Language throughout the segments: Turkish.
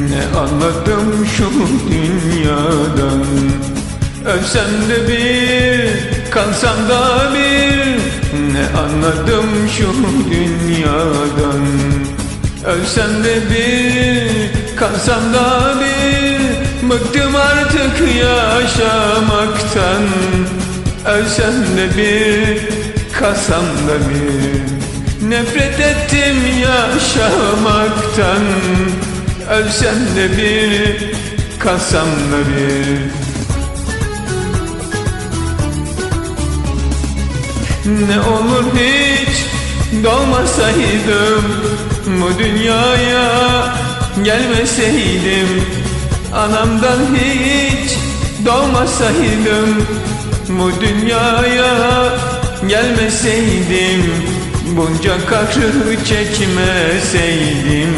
Ne anladım şu dünyadan? Ölsem de bir, kalsam da bir. Ne anladım şu dünyadan? Ölsem de bir, kalsam da bir. Bıktım artık yaşamaktan. Ölsem de bir, kalsam da bir. Nefret ettim yaşamaktan Ölsem de bir, kalsam da bir. Ne olur hiç doğmasaydım Bu dünyaya gelmeseydim. Anamdan hiç doğmasaydım Bu dünyaya gelmeseydim. Bunca kahrı çekmeseydim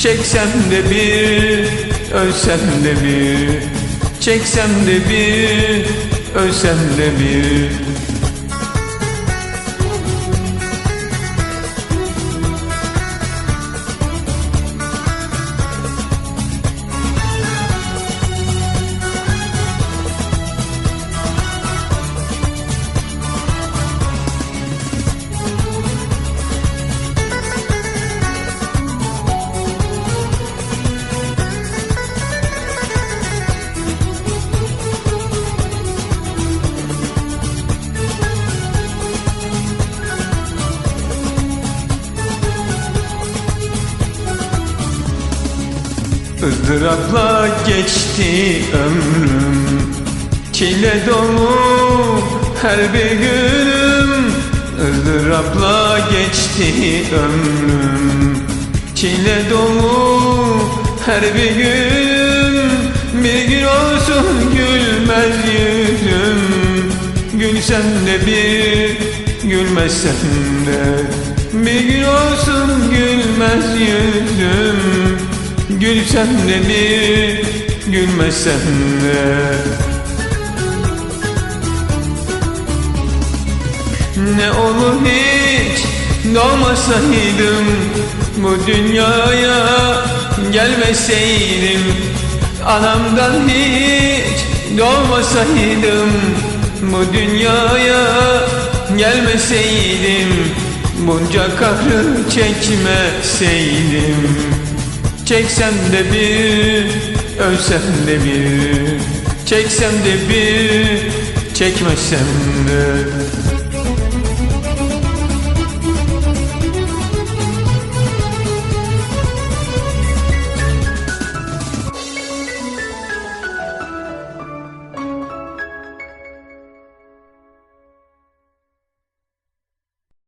Çeksem de bir, ölsem de bir. Çeksem de bir, ölsem de bir ızdırapla geçti ömrüm. Çile dolu her bir günüm. Izdırapla geçti ömrüm. Çile dolu her bir günüm. Bir gün olsun gülmez yüzüm. Gülsem de bir, gülmesem de. Bir gün olsun gülmez yüzüm Gülsem de bir, gülmesem de? Ne olur hiç doğmasaydım Bu dünyaya gelmeseydim Anamdan hiç doğmasaydım Bu dünyaya gelmeseydim Bunca kahrı çekmeseydim Çeksem de bir, ölsem de bir. Çeksem de bir, çekmesem de